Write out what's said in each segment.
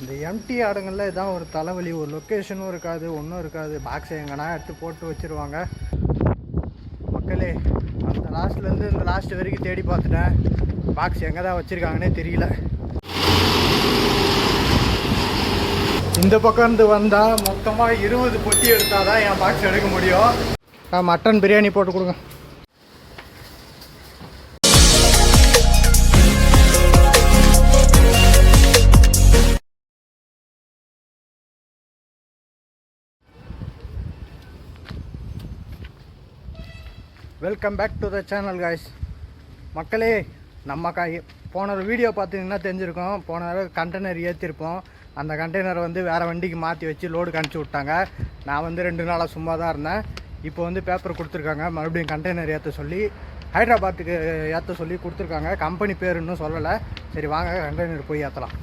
இந்த எம்டி ஆடுங்களில் இதான் ஒரு தலைவலி. ஒரு லொக்கேஷனும் இருக்காது ஒன்றும் இருக்காது. பாக்ஸை எங்கன்னா எடுத்து போட்டு வச்சிருவாங்க. மக்களே அந்த லாஸ்ட்லேருந்து இந்த லாஸ்ட் வரைக்கும் தேடி பார்த்துட்டேன். பாக்ஸ் எங்கே தான் வச்சுருக்காங்கன்னே தெரியல. இந்த பக்கம் இருந்து வந்தால் மொத்தமாக இருபது பொட்டி எடுத்தால் தான் என் பாக்ஸ் எடுக்க முடியும். மட்டன் பிரியாணி போட்டு கொடுங்க. Welcome back to the channel guys மக்களே நம்ம கா போன ஒரு வீடியோ பார்த்தீங்கன்னா தெரிஞ்சிருக்கோம். போன தடவை கண்டெய்னர் ஏற்றிருப்போம் அந்த கண்டெய்னரை வந்து வேறு வண்டிக்கு மாற்றி வச்சு லோடு கணிச்சு விட்டாங்க. நான் வந்து ரெண்டு நாளாக சும்மா தான் இருந்தேன். இப்போ வந்து பேப்பர் கொடுத்துருக்காங்க. மறுபடியும் கண்டெய்னர் ஏற்ற சொல்லி ஹைதராபாத்துக்கு ஏற்ற சொல்லி கொடுத்துருக்காங்க. கம்பெனி பேர் இன்னும் சொல்லலை. சரி வாங்க கண்டெய்னர் போய் ஏற்றலாம்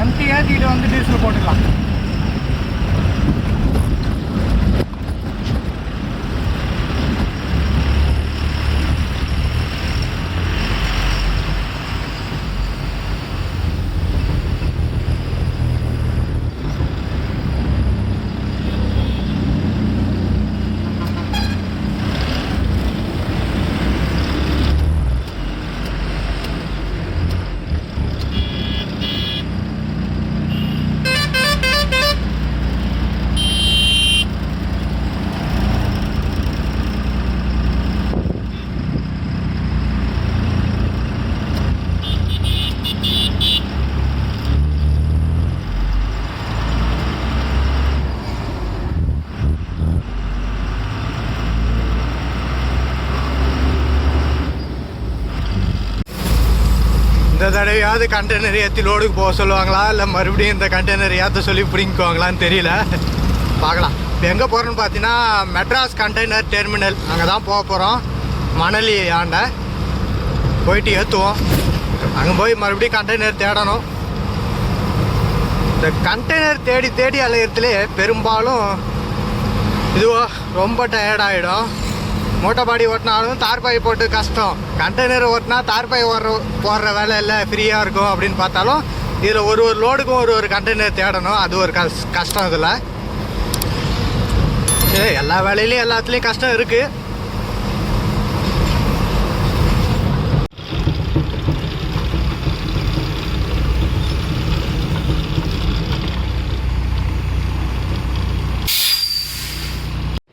எம்டி ஏற்றிக்கிட்டு வந்து டீசல் போட்டுக்கலாம் இந்த தடவையாவது கண்டெய்னர் ஏற்றி லோடுக்கு போக சொல்லுவாங்களா? இல்லை மறுபடியும் இந்த கண்டெய்னர் ஏற்ற சொல்லி பிடிங்கிக்குவாங்களான்னு தெரியல. பார்க்கலாம். இப்போ எங்கே போகிறோன்னு பார்த்தீங்கன்னா மெட்ராஸ் கண்டெய்னர் டெர்மினல் அங்கே தான் போக போகிறோம் மணலி ஆண்ட. போயிட்டு ஏற்றுவோம் அங்கே போய் மறுபடியும் கண்டெய்னர் தேடணும். இந்த கண்டெய்னர் தேடி தேடி அலையிறதுலே பெரும்பாலும் இதுவோ ரொம்ப டயர்டாகிடும் மூட்டைப்பாடி ஓட்டினாலும் தார்பாய் போட்டு கஷ்டம். கண்டெய்னர் ஓட்டினா தார்பாய் ஓடுற போடுற வேலை இல்லை ஃப்ரீயாக இருக்கும் அப்படின்னு பார்த்தாலும் இதில் ஒரு ஒரு லோடுக்கும் ஒரு ஒரு கண்டெய்னர் தேடணும். அது ஒரு கஷ் கஷ்டம் இதில். சரி எல்லா வேலையிலையும் எல்லாத்துலேயும் கஷ்டம் இருக்குது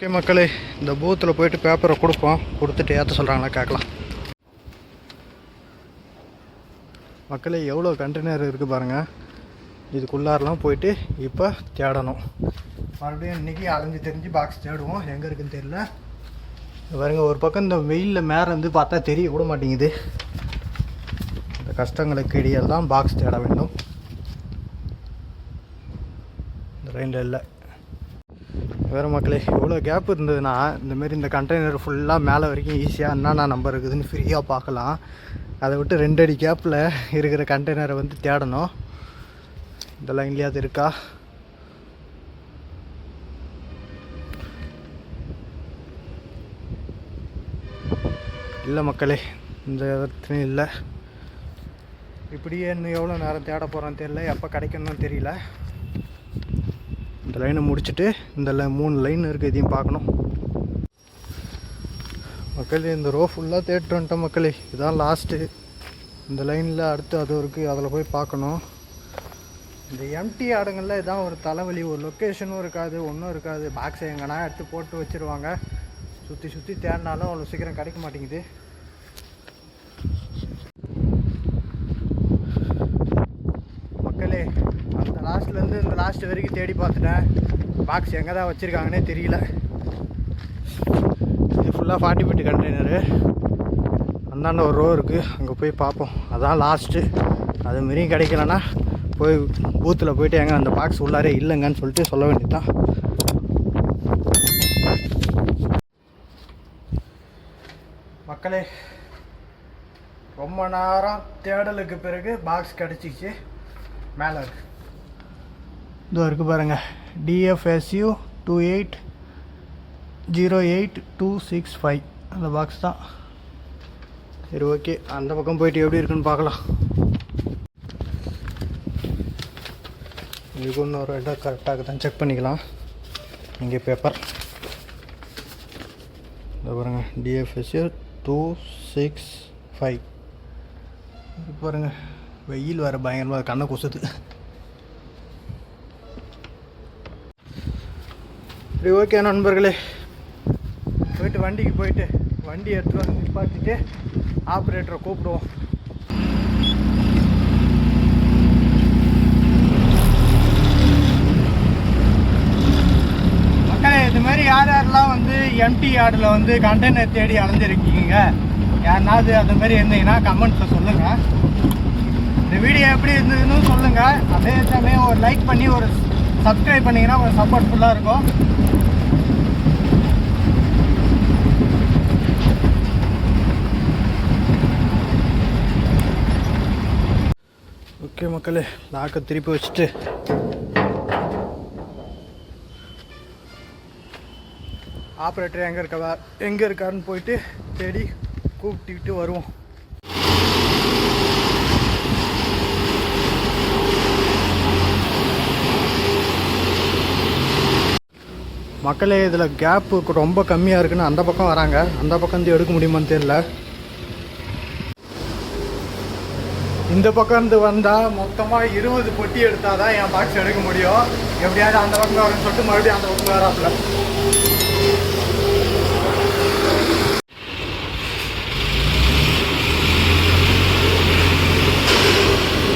ஓகே மக்களே இந்த பூத்தில் போயிட்டு பேப்பரை கொடுப்போம். கொடுத்துட்டு ஏற்ற சொல்கிறாங்களா கேட்கலாம். மக்களே எவ்வளோ கண்டெய்னர் இருக்குது பாருங்கள் இதுக்குள்ளாரெலாம் போயிட்டு இப்போ தேடணும். மறுபடியும் இன்றைக்கி அலைஞ்சு தெரிஞ்சு பாக்ஸ் தேடுவோம். எங்கே இருக்குன்னு தெரியல. பாருங்க ஒரு பக்கம் இந்த வெயிலில் மேலே இருந்து பார்த்தா தெரிய விட மாட்டேங்குது. இந்த கஷ்டங்களுக்கு இடையில் தான் பாக்ஸ் தேட வேண்டும். இந்த லைனில் இல்லை. வேறு மக்களே இவ்வளோ கேப் இருந்ததுன்னா இந்தமாரி இந்த கண்டெய்னர் ஃபுல்லாக மேலே வரைக்கும் ஈஸியாக என்னென்ன நம்பர் இருக்குதுன்னு ஃப்ரீயாக பார்க்கலாம். அதை விட்டு ரெண்டு அடி கேப்பில் இருக்கிற கண்டெய்னரை வந்து தேடணும். இதெல்லாம் இங்கேயாவது இருக்கா? இல்லை மக்களே இந்த இடத்துலையும் இல்லை. இப்படியே இன்னும் எவ்வளோ நேரம் தேட போகிறோன்னு தெரியல எப்போ கிடைக்கணும்னு தெரியல. இந்த லைனை முடிச்சுட்டு இந்த மூணு லைன் இருக்குது இதையும் பார்க்கணும். மக்களே இந்த ரோ ஃபுல்லாக தேட்டர் வந்துட்டோம் மக்களே. இதான் லாஸ்ட்டு இந்த லைனில் அடுத்து அது இருக்குது அதில் போய் பார்க்கணும். இந்த எம்டி ஆடுங்களில் இதான் ஒரு தலைவலி. ஒரு லொக்கேஷனும் இருக்காது ஒன்றும் இருக்காது. பாக்ஸை எங்கன்னா எடுத்து போட்டு வச்சுருவாங்க. சுற்றி சுற்றி தேடினாலும் அவ்வளோ சீக்கிரம் கிடைக்க மாட்டேங்குது மக்களே அந்த லாஸ்ட்லேருந்து இந்த லாஸ்ட் வரைக்கும் தேடி பார்த்துட்டேன். பாக்ஸ் எங்கே தான் வச்சுருக்காங்கன்னே தெரியல. இது ஃபுல்லாக ஃபார்ட்டி ஃபிட்டு கண்டெய்னரு அந்தாண்ட ஒரு ரோ இருக்குது அங்கே போய் பார்ப்போம். அதான் லாஸ்ட்டு அது மாரியும் கிடைக்கலன்னா போய் பூத்தில் போயிட்டு எங்கே அந்த பாக்ஸ் உள்ளாரே இல்லைங்கன்னு சொல்லிட்டு சொல்ல வேண்டியதுதான். மக்களே ரொம்ப நேரம் தேடலுக்கு பிறகு பாக்ஸ் கிடச்சிச்சு. மேலே இருக்குது இதோ இருக்குது பாருங்கள் TFSU two eight zero eight two six five அந்த பாக்ஸ் தான். சரி ஓகே அந்த பக்கம் போயிட்டு எப்படி இருக்குன்னு பார்க்கலாம். இதுக்கு இன்னொரு இடம் கரெக்டாக தான் செக் பண்ணிக்கலாம். இங்கே பேப்பர் இதை பாருங்கள் டிஎஃப்எஸ்யூ டூ சிக்ஸ் ஃபைவ் இது வெயில் வர பயங்கரமாக கண்ணை குசுது சரி ஓகே நண்பர்களே. போயிட்டு வண்டிக்கு போயிட்டு வண்டி எடுத்து வந்து நிப்பாட்டிட்டு ஆப்ரேட்டரை கூப்பிடுவோம். மக்களே இது மாதிரி யார் யாரெல்லாம் வந்து எம்டி யார்டில் வந்து கண்டெய்னர் தேடி அலைஞ்சிருக்கீங்க? யாருனாவது அந்த மாதிரி இருந்தீங்கன்னா கமெண்ட்ஸில் சொல்லுங்கள் இந்த வீடியோ எப்படி இருந்ததுன்னு சொல்லுங்கள் அதே சமயம் ஒரு லைக் பண்ணி ஒரு சப்ஸ்கிரைப் பண்ணிங்கன்னா ஒரு சப்போர்ட்ஃபுல்லாக இருக்கும். ஓகே மக்களே லாக்கை திருப்பி வச்சுட்டு. ஆப்ரேட்டர் எங்கே இருக்கவா எங்கே இருக்காருன்னு போயிட்டு தேடி கூப்பிட்டுக்கிட்டு வருவோம். மக்களே இதில் கேப்பு ரொம்ப கம்மியாக இருக்குன்னு அந்த பக்கம் வராங்க. அந்த பக்கம் இருந்து எடுக்க முடியுமான்னு தெரியல. இந்த பக்கம் இருந்து வந்தால் மொத்தமாக இருபது பொட்டி எடுத்தால் தான் என் பாக்ஸ் எடுக்க முடியும். எப்படியாவது அந்த பக்கம் வரும்னு சொல்லிட்டு மறுபடியும் அந்த பக்கம் வராப்புல.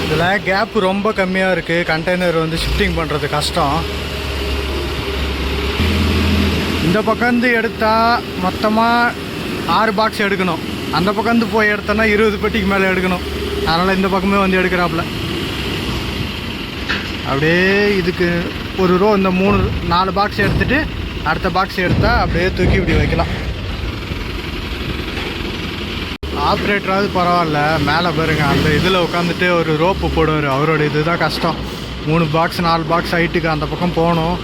இதில் கேப் ரொம்ப கம்மியாக இருக்குது கண்டெய்னர் வந்து ஷிஃப்டிங் பண்ணுறது கஷ்டம். இந்த பக்கம்ந்து எடுத்தால் மொத்தமாக ஆறு பாக்ஸ் எடுக்கணும். அந்த பக்கம்ந்து போய் எடுத்தோன்னா இருபது பெட்டிக்கு மேலே எடுக்கணும். அதனால் இந்த பக்கமே வந்து எடுக்கிறாப்புல. அப்படியே இதுக்கு ஒரு ரோ இந்த மூணு நாலு பாக்ஸ் எடுத்துகிட்டு அடுத்த பாக்ஸ் எடுத்தால் அப்படியே தூக்கி இப்படி வைக்கலாம். ஆப்ரேட்டராவது பரவாயில்ல. மேலே பாருங்க அந்த இதில் உட்காந்துட்டு ஒரு ரோப்பு போடுவார். அவரோட இதுதான் கஷ்டம். மூணு பாக்ஸ் நாலு பாக்ஸ் ஹைட்டுக்கு அந்த பக்கம் போகணும்.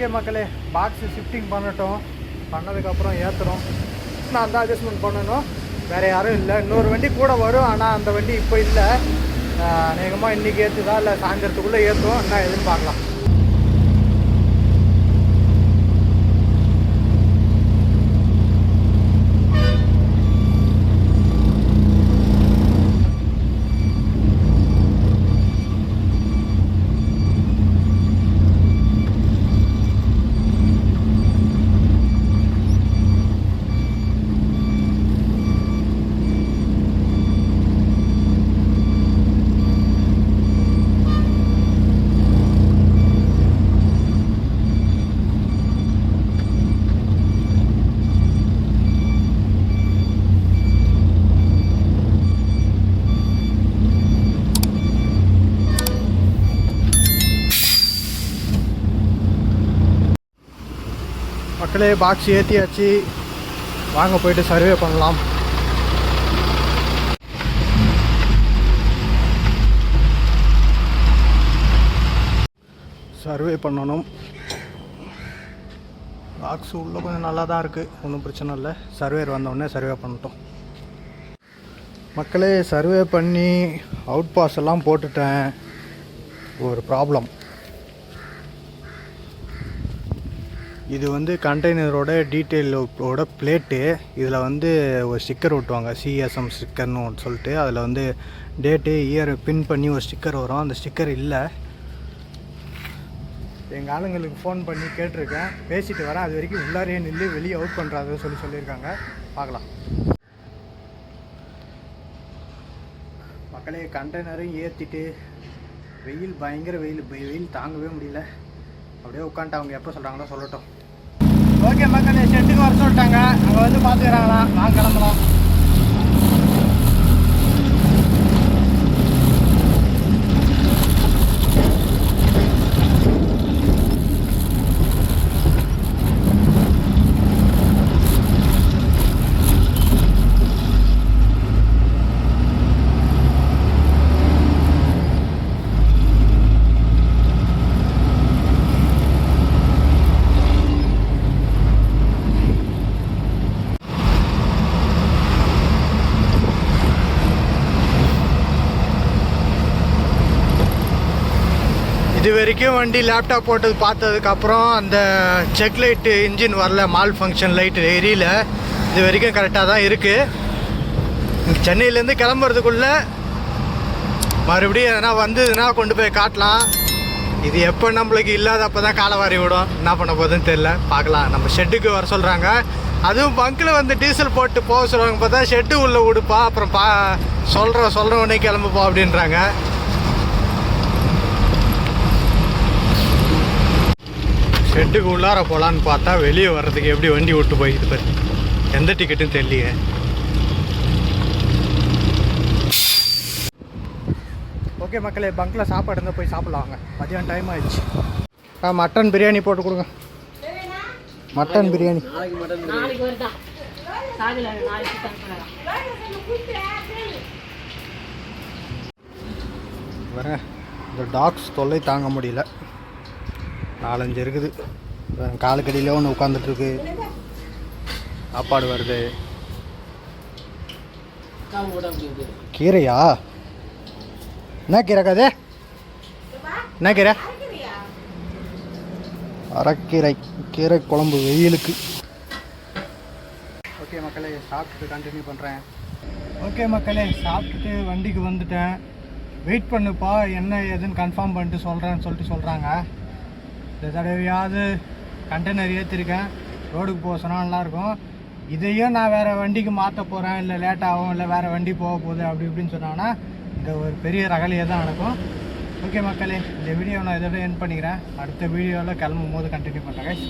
ஓகே மக்களே பாக்ஸு ஷிஃப்டிங் பண்ணட்டும். பண்ணதுக்கப்புறம் ஏற்றுறோம் நான் தான் அட்ஜஸ்ட்மெண்ட் பண்ணணும். வேறு யாரும் இல்லை. இன்னொரு வண்டி கூட வரும் ஆனால் அந்த வண்டி இப்போ இல்லை. அநேகமாக இன்றைக்கி ஏற்றுதா இல்லை சாயந்தரத்துக்குள்ளே ஏற்றும் என்ன எதுன்னு பார்க்கலாம். மக்களே பாக்ஸ் ஏற்றியாச்சு வாங்க போயிட்டு சர்வே பண்ணலாம். சர்வே பண்ணணும். பாக்ஸ் உள்ளே கொஞ்சம் நல்லா தான் இருக்குது ஒன்றும் பிரச்சனை இல்லை. சர்வேர் வந்தோடனே சர்வே பண்ணிட்டோம். மக்களே சர்வே பண்ணி அவுட் பாஸ் எல்லாம் போட்டுட்டேன். ஒரு ப்ராப்ளம் இது வந்து கண்டெய்னரோட டீட்டெயிலோட பிளேட்டு இதில் வந்து ஒரு ஸ்டிக்கர் ஒட்டுவாங்க. சிஎஸ்எம் ஸ்டிக்கர்னு ஒன்று சொல்லிட்டு அதில் வந்து டேட்டு இயர் பின் பண்ணி ஒரு ஸ்டிக்கர் வரும். அந்த ஸ்டிக்கர் இல்லை. எங்கள் ஆளுங்களுக்கு ஃபோன் பண்ணி கேட்டிருக்கேன். பேசிட்டு வரேன். அது வரைக்கும் உள்ளாரையே நின்று வெளியே அவுட் பண்ணுறாங்க சொல்லி சொல்லியிருக்காங்க. பார்க்கலாம். மக்களே கண்டெய்னரும் ஏற்றிட்டு வெயில் பயங்கர வெயில் வெயில் தாங்கவே முடியல. அப்படியே உட்காந்துட்டு அவங்க எப்போ சொல்கிறாங்களோ சொல்லட்டும். ஓகே மக்கள் ஷெட்டுக்கு வர சொல்லிட்டாங்க. அங்கே வந்து பார்த்துக்கிறாங்களா நான் கிளம்பலாம் இது வரைக்கும் வண்டி லேப்டாப் போட்டது பார்த்ததுக்கப்புறம் அந்த செக் லைட்டு இன்ஜின் வரல மால் ஃபங்க்ஷன் லைட்டு எரியல. இது வரைக்கும் கரெக்டாக தான் இருக்குது சென்னையிலேருந்து கிளம்புறதுக்குள்ளே மறுபடியும் எதனா வந்ததுன்னா கொண்டு போய் காட்டலாம். இது எப்போ நம்மளுக்கு இல்லாத அப்போ தான் காலவாரி விடும். என்ன பண்ண போகுதுன்னு தெரில பார்க்கலாம். நம்ம ஷெட்டுக்கு வர சொல்கிறாங்க அதுவும் பங்கில் வந்து டீசல் போட்டு போக சொல்லுவாங்க பார்த்தா ஷெட்டு உள்ளே விடுப்பா அப்புறம் பா சொல்கிற சொல்கிற உடனே கிளம்புப்பா அப்படின்றாங்க. ஷெட்டுக்கு உள்ளார போகலான்னு பார்த்தா வெளியே வர்றதுக்கு எப்படி வண்டி விட்டு போயிது பாரு. எந்த டிக்கெட்டும் தெரியலையே. ஓகே மக்களே பங்க்கில் சாப்பாடு இருந்தால் போய் சாப்பிடலாம் வாங்க. மதியானம் டைம் ஆயிடுச்சு. ஆ மட்டன் பிரியாணி போட்டு கொடுங்க. மட்டன் பிரியாணி. வரேன். இந்த டாக்ஸ் தொல்லை தாங்க முடியல. நாலஞ்சு இருக்குது. காலுக்கடியில் ஒன்று உட்காந்துட்ருக்கு சாப்பாடு வருது. கீரையா? என்ன கீரை கதை? என்ன கீரை? அரைக்கீரை. கீரை குழம்பு வெயிலுக்கு. ஓகே மக்களே சாப்பிட்டுட்டு கண்டினியூ பண்ணுறேன் ஓகே மக்களே சாப்பிட்டுட்டு வண்டிக்கு வந்துட்டேன். வெயிட் பண்ணுப்பா என்ன ஏதுன்னு கன்ஃபார்ம் பண்ணிட்டு சொல்கிறேன்னு சொல்லிட்டு சொல்கிறாங்க இந்த தடவையாவது கண்டெய்னர் ஏற்றிருக்கேன் ரோடுக்கு போக சொன்னால் நல்லாயிருக்கும். இதையும் நான் வேறு வண்டிக்கு மாற்ற போகிறேன் இல்லை லேட் ஆகும் இல்லை வேறு வண்டி போக போகுது அப்படி இப்படின்னு சொன்னாங்கன்னா இந்த ஒரு பெரிய ரகலையே தான் நடக்கும். ஓகே மக்களே இந்த வீடியோ நான் இதோட என் பண்ணிக்கிறேன். அடுத்த வீடியோவில் கிளம்பும் போது கண்டினியூ பண்ணுறேன்